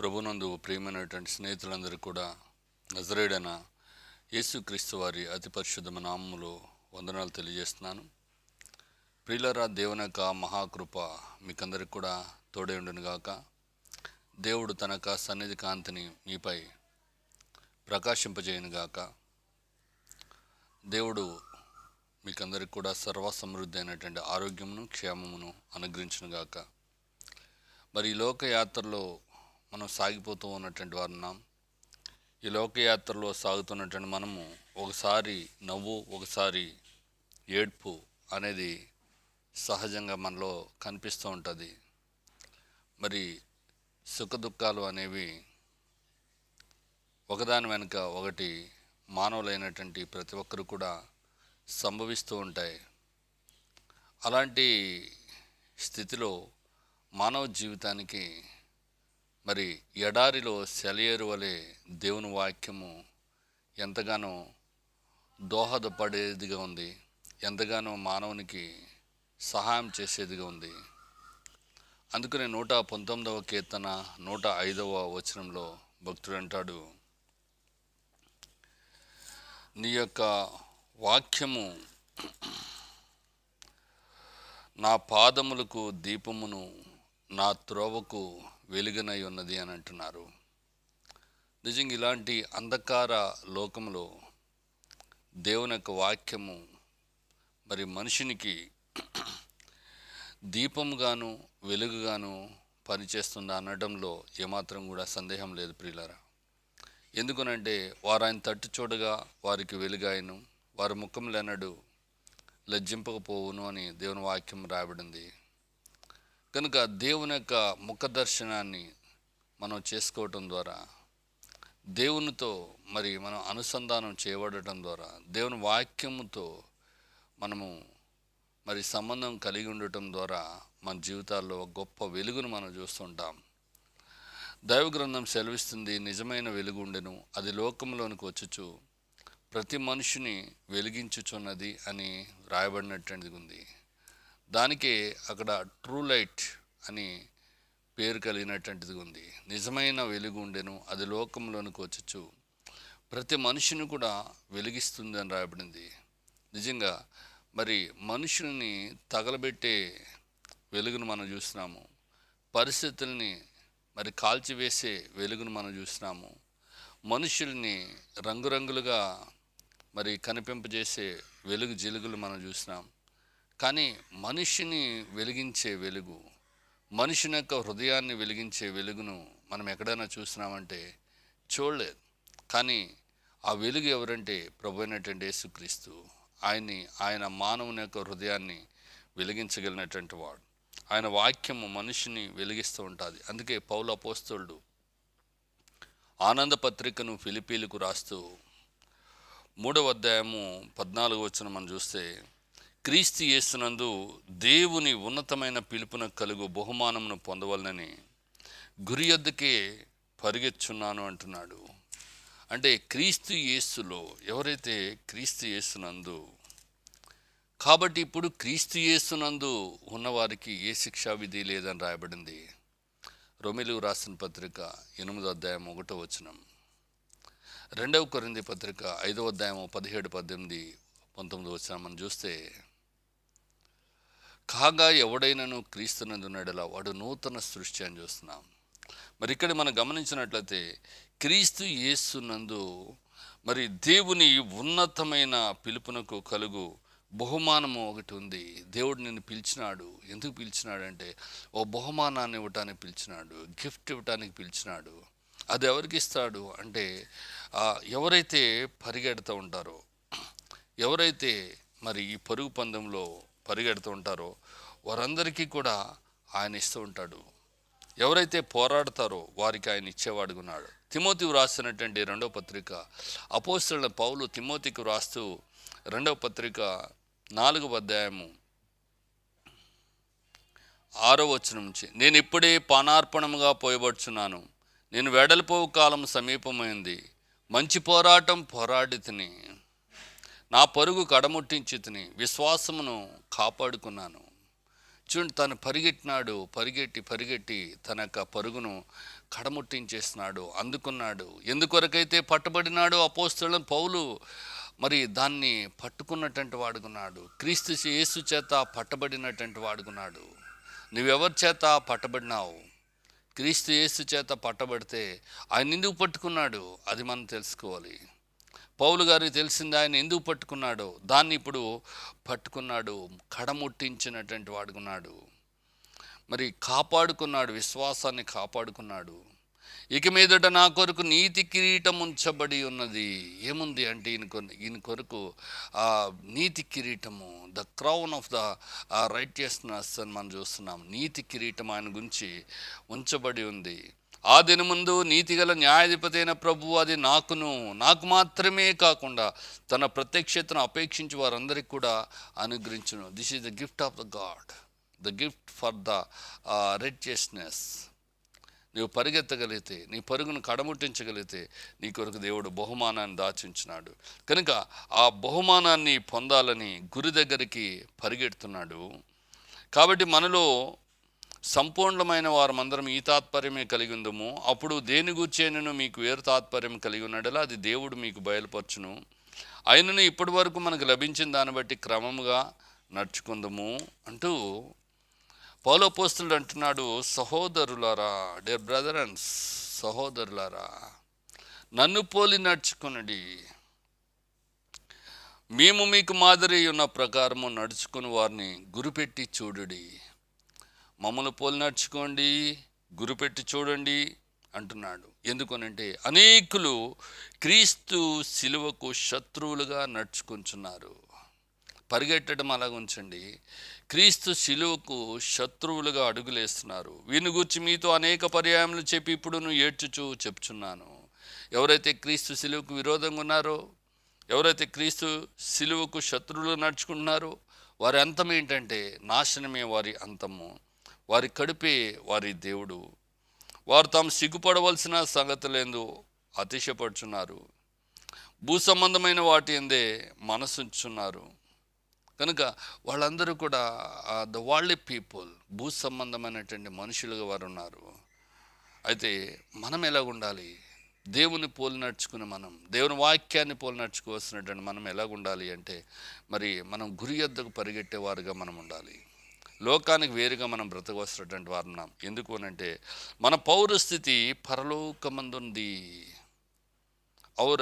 ప్రభునందు ప్రియమైనటువంటి స్నేహితులందరూ కూడా నజరేడన యేసుక్రీస్తు వారి అతి పరిశుద్ధమ నామములో వందనాలు తెలియజేస్తున్నాను. ప్రియులరా దేవుని యొక్క మహాకృప మీకందరికి కూడా తోడే ఉండునుగాక దేవుడు తన యొక్క సన్నిధి కాంతిని మీపై ప్రకాశింపజేయనుగాక దేవుడు మీకందరికి కూడా సర్వ సమృద్ధి అయినటువంటి ఆరోగ్యమును క్షేమమును అనుగ్రహించునుగాక మరి ఈ లోకయాత్రలో మనం సాగిపోతూ ఉన్నటువంటి వారు ఉన్నాం. ఈ లోకయాత్రలో సాగుతున్నటువంటి మనము ఒకసారి నవ్వు ఒకసారి ఏడ్పు అనేది సహజంగా మనలో కనిపిస్తూ ఉంటుంది. మరి సుఖ దుఃఖాలు అనేవి ఒకదాని వెనుక ఒకటి మానవులైనటువంటి ప్రతి ఒక్కరు కూడా సంభవిస్తూ ఉంటాయి. అలాంటి స్థితిలో మానవ జీవితానికి మరి ఎడారిలో సెలయేరు వలె దేవుని వాక్యము ఎంతగానో దోహదపడేదిగా ఉంది ఎంతగానో మానవునికి సహాయం చేసేదిగా ఉంది. అందుకనే నూట పంతొమ్మిదవ కీర్తన నూట ఐదవ వచనంలో భక్తుడు అంటాడు నీ యొక్క వాక్యము నా పాదములకు దీపమును నా త్రోవకు వెలుగునై ఉన్నది అని అంటున్నారు. నిజంగా ఇలాంటి అంధకార లోకంలో దేవుని యొక్క వాక్యము మరి మనిషినికి దీపముగాను వెలుగుగాను పనిచేస్తుంది అనడంలో ఏమాత్రం కూడా సందేహం లేదు ప్రియులారా. ఎందుకనంటే వారు ఆయన తట్టు చూడగా వారికి వెలుగాయను వారి ముఖంలెన్నడు లజ్జింపకపోవును అని దేవుని వాక్యం రాబడింది కనుక దేవుని యొక్క ముఖ దర్శనాన్ని మనం చేసుకోవటం ద్వారా దేవునితో మరి మనం అనుసంధానం చేయబడటం ద్వారా దేవుని వాక్యముతో మనము మరి సంబంధం కలిగి ఉండటం ద్వారా మన జీవితాల్లో గొప్ప వెలుగును మనం చూస్తుంటాం. దైవ గ్రంథం సెలవిస్తుంది నిజమైన వెలుగు ఉండెను అది లోకంలోనికి వచ్చుచు ప్రతి మనిషిని వెలిగించుచున్నది అని రాయబడినటువంటిది ఉంది. దానికే అక్కడ ట్రూ లైట్ అని పేరు కలిగినటువంటిది ఉంది. నిజమైన వెలుగు ఉండెను అది లోకంలోనికి వచ్చచ్చు ప్రతి మనిషిని కూడా వెలిగిస్తుంది అని రాయబడింది. నిజంగా మరి మనుషుల్ని తగలబెట్టే వెలుగును మనం చూస్తున్నాము. పరిస్థితుల్ని మరి కాల్చివేసే వెలుగును మనం చూస్తున్నాము. మనుషుల్ని రంగురంగులుగా మరి కనిపింపజేసే వెలుగు జిలుగులు మనం చూసినాం కానీ మనిషిని వెలిగించే వెలుగు మనిషిని యొక్క హృదయాన్ని వెలిగించే వెలుగును మనం ఎక్కడైనా చూసినామంటే చూడలేదు. కానీ ఆ వెలుగు ఎవరంటే ప్రభు అయినటువంటి యేసుక్రీస్తు. ఆయన్ని ఆయన మానవుని యొక్క హృదయాన్ని వెలిగించగలిగినటువంటి వాడు. ఆయన వాక్యము మనిషిని వెలిగిస్తూ ఉంటుంది. అందుకే పౌల పోస్తోళ్ళు ఆనంద పత్రికను ఫిలిపీలకు రాస్తూ మూడవ అధ్యాయము పద్నాలుగు వచ్చిన మనం చూస్తే క్రీస్తు యేసునందు దేవుని ఉన్నతమైన పిలుపున కలుగు బహుమానమును పొందవలనని గురి యొద్దకే పరిగెచ్చున్నాను అంటున్నాడు. అంటే క్రీస్తు యేసులో ఎవరైతే క్రీస్తు యేసునందు కాబట్టి ఇప్పుడు క్రీస్తు యేసునందు ఉన్నవారికి ఏ శిక్షా విధి లేదని రాయబడింది? రొమిలు రాసిన పత్రిక ఎనిమిదో అధ్యాయం ఒకటో వచనం. రెండవ కొరింది పత్రిక ఐదవ అధ్యాయం పదిహేడు పద్దెనిమిది పంతొమ్మిది వచ్చిన మనం చూస్తే కాగా ఎవడైనను క్రీస్తునందునడలా వాడు నూతన సృష్టి అని చూస్తున్నాం. మరి ఇక్కడ మనం గమనించినట్లయితే క్రీస్తు యేసునందు మరి దేవుని ఉన్నతమైన పిలుపునకు కలుగు బహుమానము ఒకటి ఉంది. దేవుడు నిన్ను పిలిచినాడు. ఎందుకు పిలిచినాడంటే ఓ బహుమానాన్ని ఇవ్వటానికి పిలిచినాడు గిఫ్ట్ ఇవ్వటానికి పిలిచినాడు. అది ఎవరికి ఇస్తాడు అంటే ఎవరైతే పరిగెడుతూ ఉంటారో ఎవరైతే మరి ఈ పరుగు పందెంలో పరిగెడుతూ ఉంటారో వారందరికీ కూడా ఆయన ఇస్తూ ఉంటాడు. ఎవరైతే పోరాడతారో వారికి ఆయన ఇచ్చేవాడుగున్నాడు తిమోతి వ్రాసినటువంటి రెండవ పత్రిక అపోస్తుల పౌలు తిమోతికి వ్రాస్తూ రెండవ పత్రిక నాలుగవ అధ్యాయము ఆరో వచ్చిన నుంచి నేను ఇప్పుడే పానార్పణముగా పోయబడుచున్నాను. నేను వెడలిపోవు కాలం సమీపమైంది. మంచి పోరాటం పోరాడి తిని నా పరుగు కడముట్టించి తిని విశ్వాసమును కాపాడుకున్నాను. చూడండి తను పరిగెట్టినాడు పరిగెట్టి పరిగెట్టి తన యొక్క పరుగును కడముట్టించేస్తున్నాడు అందుకున్నాడు. ఎందుకొరకైతే పట్టబడినాడు అపోస్తులను పౌలు మరి దాన్ని పట్టుకున్నటువంటి వాడుకున్నాడు క్రీస్తు యేసు చేత పట్టబడినటువంటి వాడుకున్నాడు నువ్వెవరి చేత పట్టబడినావు? క్రీస్తు యేసు చేత పట్టబడితే ఆయన ఎందుకు పట్టుకున్నాడు? అది మనం తెలుసుకోవాలి. పౌలు గారికి తెలిసింది ఆయన ఎందుకు పట్టుకున్నాడో దాన్ని ఇప్పుడు పట్టుకున్నాడు కడముట్టించినటువంటి వాడుకున్నాడు మరి కాపాడుకున్నాడు విశ్వాసాన్ని కాపాడుకున్నాడు. ఇక మీదట నా కొరకు నీతి కిరీటం ఉంచబడి ఉన్నది. ఏముంది అంటే ఈయన కొ- ఈయన కొరకు ఆ నీతి కిరీటము the crown of the righteousness అని మనం చూస్తున్నాం. నీతి కిరీటం ఆయన గురించి ఉంచబడి ఉంది. ఆ దినముందు నీతిగల న్యాయాధిపతి అయిన ప్రభు అది నాకును నాకు మాత్రమే కాకుండా తన ప్రత్యక్షతను అపేక్షించి వారందరికీ కూడా అనుగ్రహించును. This is the gift of the God the gift for the righteousness నీవు పరిగెత్తగలిగితే నీ పరుగును కడముట్టించగలిగితే నీ కొరకు దేవుడు బహుమానాన్ని దాచించినాడు. కనుక ఆ బహుమానాన్ని పొందాలని గురి దగ్గరికి పరిగెడుతున్నాడు. కాబట్టి మనలో సంపూర్ణమైన వారమందరం ఈ తాత్పర్యమే కలిగి ఉందము అప్పుడు దేని గూర్చేనను మీకు వేరు తాత్పర్యం కలిగి ఉన్నాడలా అది దేవుడు మీకు బయలుపరచును. అయినను ఇప్పటి వరకు మనకు లభించిన దాన్ని బట్టి క్రమముగా నడుచుకుందాము అంటూ పౌలోపోస్తుడు అంటున్నాడు సహోదరులారా డేర్ బ్రదర్ అండ్ సహోదరులారా నన్ను పోలి నడుచుకునడి. మేము మీకు మాదిరి ఉన్న ప్రకారము నడుచుకుని వారిని గురిపెట్టి చూడుడి. మమ్మల్ని పోలి నడుచుకోండి గురిపెట్టి చూడండి అంటున్నాడు. ఎందుకనంటే అనేకులు క్రీస్తు శిలువకు శత్రువులుగా నడుచుకుంటున్నారు. పరిగెట్టడం అలాగ ఉంచండి. క్రీస్తు శిలువకు శత్రువులుగా అడుగులేస్తున్నారు. వీని గురించి మీతో అనేక పర్యాయములు చెప్పి ఇప్పుడు నువ్వు ఏడ్చుచూ చెప్చున్నాను. ఎవరైతే క్రీస్తు శిలువకు విరోధంగా ఉన్నారో ఎవరైతే క్రీస్తు శిలువకు శత్రువులు నడుచుకుంటున్నారో వారి అంతం ఏంటంటే నాశనమే వారి అంతము. వారి కడుపే వారి దేవుడు. వారు తాము సిగ్గుపడవలసిన సంగతులేందు అతిశయపడుచున్నారు. భూ సంబంధమైన వాటి ఎందే మనసుంచున్నారు. కనుక వాళ్ళందరూ కూడా ద వరల్డ్ పీపుల్ భూ సంబంధమైనటువంటి మనుషులుగా వారు ఉన్నారు అయితే మనం ఎలా ఉండాలి? దేవుని పోలి నడుచుకుని మనం దేవుని వాక్యాన్ని పోలి నడుచుకోవాల్సినటువంటి మనం ఎలా ఉండాలి అంటే మరి మనం గురి యొద్దకు పరిగెట్టేవారుగా మనం ఉండాలి. లోకానికి వేరుగా మనం బ్రతకవలసినటువంటి వారు ఉన్నాం. ఎందుకు అనంటే మన పౌరస్థితి పరలోకమందుంది. అవర్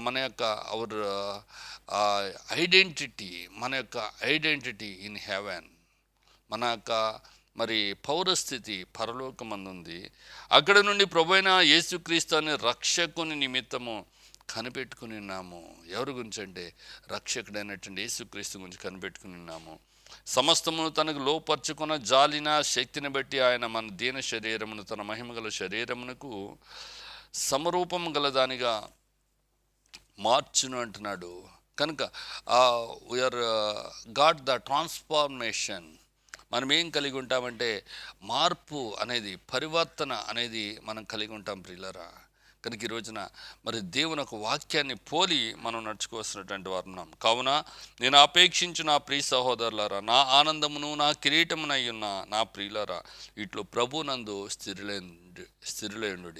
మన యొక్క అవర్ ఐడెంటిటీ మన యొక్క ఐడెంటిటీ ఇన్ హెవెన్. మన యొక్క మరి పౌరస్థితి పరలోకమందుంది. అక్కడ నుండి ప్రభైన యేసుక్రీస్తు అనే రక్షకుని నిమిత్తము కనిపెట్టుకుని ఉన్నాము. ఎవరి గురించి అంటే రక్షకుడైనటువంటి యేసుక్రీస్తు గురించి కనిపెట్టుకుని ఉన్నాము. సమస్తమును తనకు లోపరుచుకున్న జాలిన శక్తిని బట్టి ఆయన మన దీన శరీరమును తన మహిమగల శరీరమునకు సమరూపం గలదానిగా మార్చును అంటున్నాడు. కనుక వీఆర్ గాట్ ద ట్రాన్స్ఫార్మేషన్ మనం ఏం కలిగి ఉంటామంటే మార్పు అనేది పరివర్తన అనేది మనం కలిగి ఉంటాం ప్రియులరా. కనుక ఈ రోజున మరి దేవుని ఒక వాక్యాన్ని పోలి మనం నడుచుకోవాల్సినటువంటి వారు ఉన్నాం. కావున నేను అపేక్షించు నా ప్రియ సహోదరులారా నా ఆనందమును నా కిరీటమునై ఉన్న నా ప్రియులరా ఇట్లో ప్రభునందు స్థిరులై స్థిరులైండు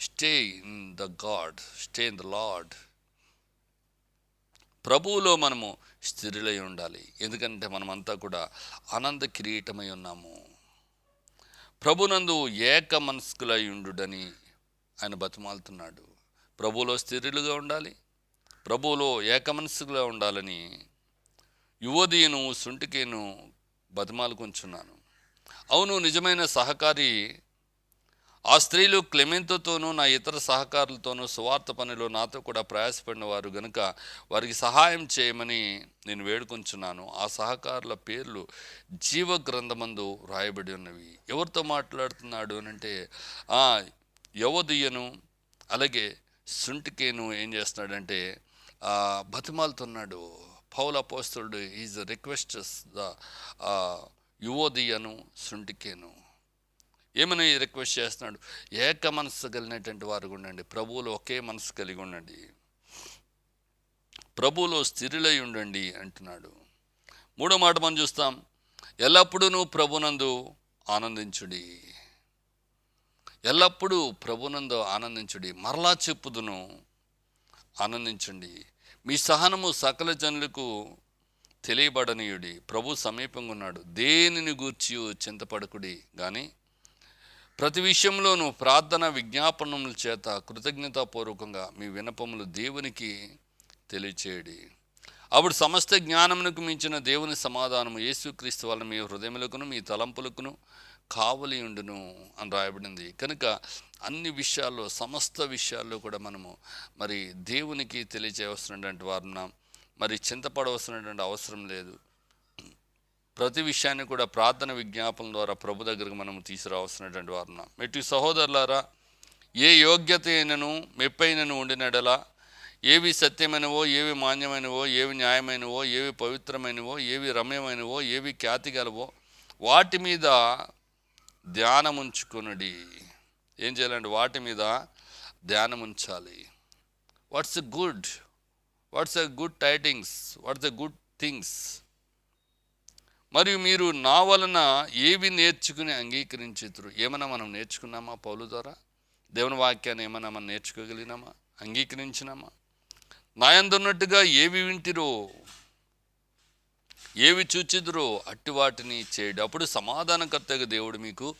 stay in the God stay in the Lord ప్రభువులో మనము స్థిరులై ఉండాలి. ఎందుకంటే మనమంతా కూడా ఆనంద కిరీటమై ఉన్నాము. ప్రభునందు ఏక మనస్కులై ఉండుడని ఆయన బతిమాలుతున్నాడు. ప్రభువులో స్థిరులుగా ఉండాలి. ప్రభువులో ఏకమనస్సుగా ఉండాలని యువదీను సుంటికేను బతిమాలుకుంటున్నాను అవును నిజమైన సహకారి ఆ స్త్రీలు క్లెమెంతోతోనూ నా ఇతర సహకారులతోనూ సువార్త పనిలో నాతో కూడా ప్రయాసపడిన వారు గనుక వారికి సహాయం చేయమని నేను వేడుకొంచున్నాను. ఆ సహకారుల పేర్లు జీవ గ్రంథమందు రాయబడి ఉన్నవి. ఎవరితో మాట్లాడుతున్నాడు అని అంటే యవదీయను అలాగే సుంటికేను ఏం చేస్తున్నాడంటే బతిమాలుతున్నాడు. పౌల పోస్తుడు ఈజ్ రిక్వెస్ట్ ద యువోదియను సుంటికేను ఏమని రిక్వెస్ట్ చేస్తున్నాడు? ఏక మనస్సు కలిగినటువంటి వారు ఉండండి. ప్రభువులు ఒకే మనసు కలిగి ఉండండి. ప్రభువులో స్థిరులై ఉండండి అంటున్నాడు. మూడో మాట మనం చూస్తాం. ఎల్లప్పుడూ ప్రభునందు ఆనందించుడి. ఎల్లప్పుడూ ప్రభునందు ఆనందించుడి. మరలా చెప్పుదును ఆనందించండి. మీ సహనము సకల జనులకు తెలియబడనీయుడి. ప్రభు సమీపంగా ఉన్నాడు దేనిని గూర్చి చింతపడకుడి కానీ ప్రతి విషయంలోనూ ప్రార్థన విజ్ఞాపనముల చేత కృతజ్ఞతాపూర్వకంగా మీ వినపములు దేవునికి తెలియచేయడి. అప్పుడు సమస్త జ్ఞానమునకు మించిన దేవుని సమాధానము యేసుక్రీస్తు వలన మీ హృదయములకును మీ తలంపులకును కావలి ఉండును అని రాయబడింది. కనుక అన్ని విషయాల్లో సమస్త విషయాల్లో కూడా మనము మరి దేవునికి తెలియజేయవలసినటువంటి వారున మరి చింతపడవలసినటువంటి అవసరం లేదు. ప్రతి విషయాన్ని కూడా ప్రార్థన విజ్ఞాపన ద్వారా ప్రభు దగ్గరకు మనం తీసుకురావాల్సినటువంటి వారున మెట్టి సహోదరులారా ఏ యోగ్యత అయినను మెప్పైనను ఉండినడలా ఏవి సత్యమైనవో ఏవి మాన్యమైనవో ఏవి న్యాయమైనవో ఏవి పవిత్రమైనవో ఏవి రమ్యమైనవో ఏవి ఖ్యాతి గలవో వాటి మీద ధ్యానముంచుకునుడి. ఏం చేయాలంటే వాటి మీద ధ్యానం ఉంచాలి what's a good what's a good tidings what's a good things మరియు మీరు నా వలన ఏవి నేర్చుకుని అంగీకరించుతురు? ఏమైనా మనం నేర్చుకున్నామా పౌలు ద్వారా? దేవుని వాక్యాన్ని ఏమైనా మనం నేర్చుకోగలిగినామా? అంగీకరించినామా? నాయందున్నట్టుగా ఏవి వింటిరో? ఏవి చూచిదురో అట్టి వాటిని చేయడు. అప్పుడు సమాధానకర్తగా దేవుడు మీకు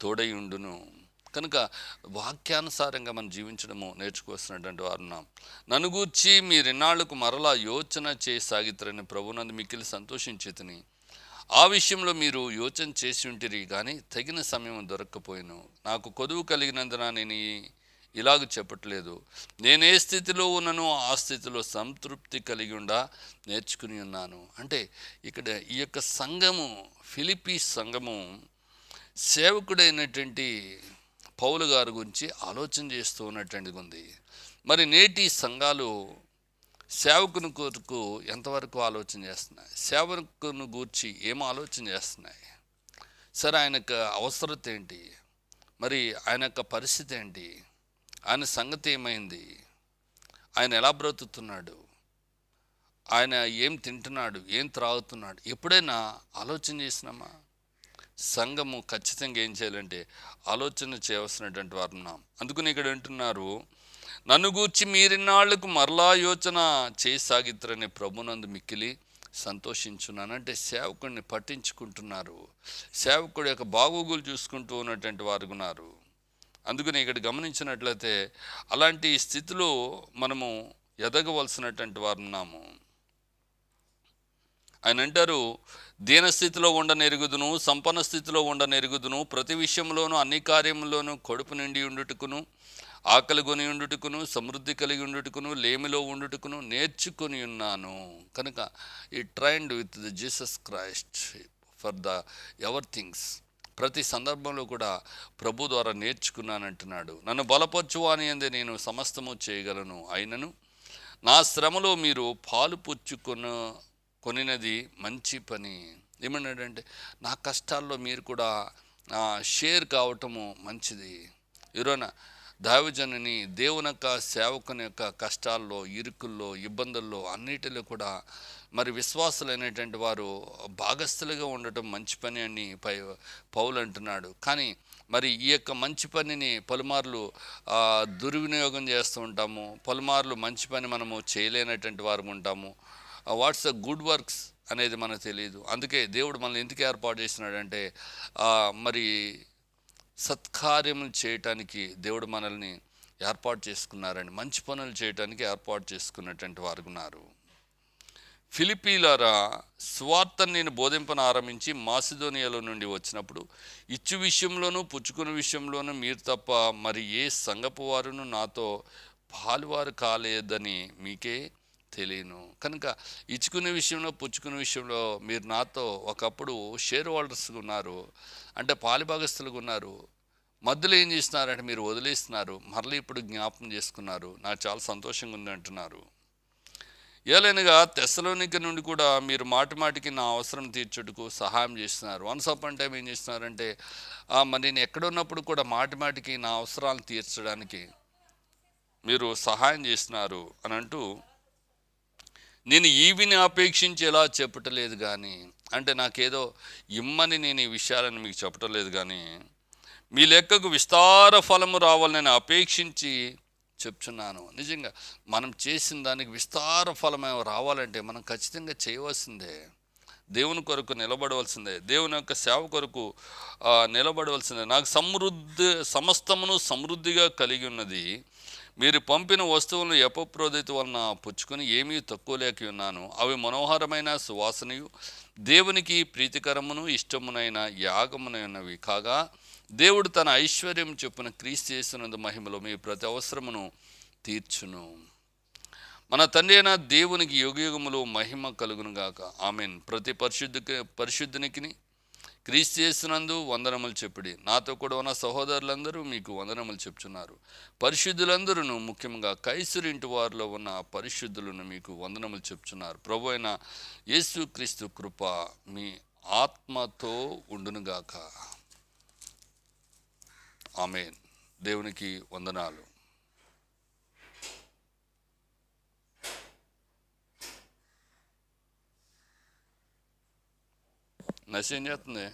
తోడై ఉండును కనుక వాక్యానుసారంగా మనం జీవించడము నేర్చుకోవాల్సినటువంటి వారు ఉన్నాం. నన్ను గూర్చి మీరెన్నాళ్ళకు మరలా యోచన చేయసాగితారని ప్రభునందు మిక్కిలి సంతోషించేతని. ఆ విషయంలో మీరు యోచన చేసి ఉంటిరి కానీ తగిన సమయం దొరక్కపోయాను. నాకు కొదువు కలిగినందున నేను ఇలాగ చెప్పట్లేదు. నేను ఏ స్థితిలో ఉన్నానో ఆ స్థితిలో సంతృప్తి కలిగి ఉండా నేర్చుకుని ఉన్నాను. అంటే ఇక్కడ ఈ యొక్క సంఘము ఫిలిపీ సంఘము సేవకుడైనటువంటి పౌలు గారి గురించి ఆలోచన చేస్తూ ఉన్నటువంటిది ఉంది. మరి నేటి సంఘాలు సేవకుని కొరకు ఎంతవరకు ఆలోచన చేస్తున్నాయి? సేవకుని గూర్చి ఏం ఆలోచన చేస్తున్నాయి? సరే ఆయన యొక్క అవసరత ఏంటి? మరి ఆయన యొక్క పరిస్థితి ఏంటి? ఆయన సంగతి ఏమైంది? ఆయన ఎలా బ్రతుకుతున్నాడు? ఆయన ఏం తింటున్నాడు? ఏం త్రాగుతున్నాడు? ఎప్పుడైనా ఆలోచన చేసినామా? సంఘము ఖచ్చితంగా ఏం చేయాలంటే ఆలోచన చేయవలసినటువంటి వారు ఉన్నాం. అందుకని ఇక్కడ వింటున్నారు నన్ను గూర్చి మీరిన్నాళ్ళకు మరలా యోచన చేయసాగిద్దరనే ప్రభునందు మిక్కిలి సంతోషించున్నాను. అంటే సేవకుడిని పట్టించుకుంటున్నారు. సేవకుడి యొక్క బాగోగులు చూసుకుంటూ ఉన్నటువంటి వారు ఉన్నారు. అందుకని ఇక్కడ గమనించినట్లయితే అలాంటి స్థితిలో మనము ఎదగవలసినటువంటి వారు ఉన్నాము. ఆయన అంటారు దీనస్థితిలో ఉండనెరుగుదును సంపన్న స్థితిలో ఉండనెరుగుదును ప్రతి విషయంలోనూ అన్ని కార్యంలోనూ కడుపు నిండి ఉండుటకును ఆకలి కొని ఉండుటకును సమృద్ధి కలిగి ఉండుటకును లేమిలో ఉండుటకును నేర్చుకొని ఉన్నాను. కనుక ఈ trained with the Jesus Christ for the ever things ప్రతి సందర్భంలో కూడా ప్రభు ద్వారా నేర్చుకున్నానంటున్నాడు. నన్ను బలపరచువాని అని అందే నేను సమస్తము చేయగలను అయినను. నా శ్రమలో మీరు పాలు పుచ్చుకొన కొనినది మంచి పని. ఏమన్నాడంటే నా కష్టాల్లో మీరు కూడా షేర్ కావటము మంచిది. ఈరోజు దైవజనుని దేవుని యొక్క సేవకుని యొక్క కష్టాల్లో ఇరుకుల్లో ఇబ్బందుల్లో అన్నిటిలో కూడా మరి విశ్వాసులైనటువంటి వారు భాగస్థులుగా ఉండటం మంచి పని అని పై పౌలు అంటున్నాడు. కానీ మరి ఈ యొక్క మంచి పనిని పలుమార్లు దుర్వినియోగం చేస్తూ ఉంటాము. పలుమార్లు మంచి పని మనము చేయలేనటువంటి వారు ఉంటాము. వాట్స్ ద గుడ్ వర్క్స్ అనేది మనకు తెలియదు అందుకే దేవుడు మనల్ని ఎందుకు ఏర్పాటు చేసినాడంటే మరి సత్కార్యములు చేయటానికి దేవుడు మనల్ని ఏర్పాటు చేసుకున్నారండి మంచి పనులు చేయటానికి ఏర్పాటు చేసుకున్నటువంటి వారు ఉన్నారు. ఫిలిపీలారా స్వార్థను నేను బోధింపను ఆరంభించి మాసిదోనియాలో నుండి వచ్చినప్పుడు ఇచ్చు విషయంలోనూ పుచ్చుకునే విషయంలోనూ మీరు తప్ప మరి ఏ సంగపు వారును నాతో పాలువారు కాలేదని మీకే తెలియను. కనుక ఇచ్చుకునే విషయంలో పుచ్చుకునే విషయంలో మీరు నాతో ఒకప్పుడు షేర్ హోల్డర్స్ ఉన్నారు అంటే పాలిభాగస్తులుగా ఉన్నారు. మధ్యలో ఏం చేస్తున్నారంటే మీరు వదిలేస్తున్నారు మరలా ఇప్పుడు జ్ఞాపకం చేసుకున్నారు. నాకు చాలా సంతోషంగా ఉంది అంటున్నారు. ఏలైనగా తెసలోనిక నుండి కూడా మీరు మాటి మాటికి నా అవసరం తీర్చుటకు సహాయం చేస్తున్నారు. వన్స్ అప్ అంటే ఏం చేస్తున్నారంటే మరి నేను ఎక్కడున్నప్పుడు కూడా మాటి మాటికి నా అవసరాలను తీర్చడానికి మీరు సహాయం చేస్తున్నారు అని అంటూ నేను ఈవిని అపేక్షించి ఎలా చెప్పటలేదు కానీ అంటే నాకేదో ఇమ్మని నేను ఈ విషయాలను మీకు చెప్పటం లేదు కానీ మీ లెక్కకు విస్తార ఫలము రావాలని అపేక్షించి చెప్తున్నాను. నిజంగా మనం చేసిన దానికి విస్తార ఫలం రావాలంటే మనం ఖచ్చితంగా చేయవలసిందే. దేవుని కొరకు నిలబడవలసిందే. దేవుని యొక్క సేవ కొరకు నిలబడవలసిందే. నాకు సమృద్ధి సమస్తమును సమృద్ధిగా కలిగి ఉన్నది. మీరు పంపిన వస్తువులను ఎపప్రోదిత వలన పుచ్చుకొని ఏమీ తక్కువ లేక ఉన్నాను. అవి మనోహరమైన సువాసనయు దేవునికి ప్రీతికరమును ఇష్టమునైన యాగమునైనవి కాగా దేవుడు తన ఐశ్వర్యం చొప్పున క్రీస్తు చేస్తున్నందు మహిమలో మీ ప్రతి అవసరమును తీర్చును. మన తండ్రి అయిన దేవునికి యుగయుగములు మహిమ కలుగునుగాక. ఆమెన్. ప్రతి పరిశుద్ధికి పరిశుద్ధునికి క్రీస్తు చేస్తున్నందు వందనములు చెప్పిడి. నాతో కూడా ఉన్న సహోదరులందరూ మీకు వందనములు చెప్తున్నారు పరిశుద్ధులందరూ ముఖ్యంగా కైసురి ఇంటి వారిలో ఉన్న పరిశుద్ధులను మీకు వందనములు చెప్తున్నారు ప్రభు అయిన యేసు క్రీస్తు కృప మీ ఆత్మతో ఉండునుగాక. ఆమెన్. దేవునికి వందనాలు. насенятные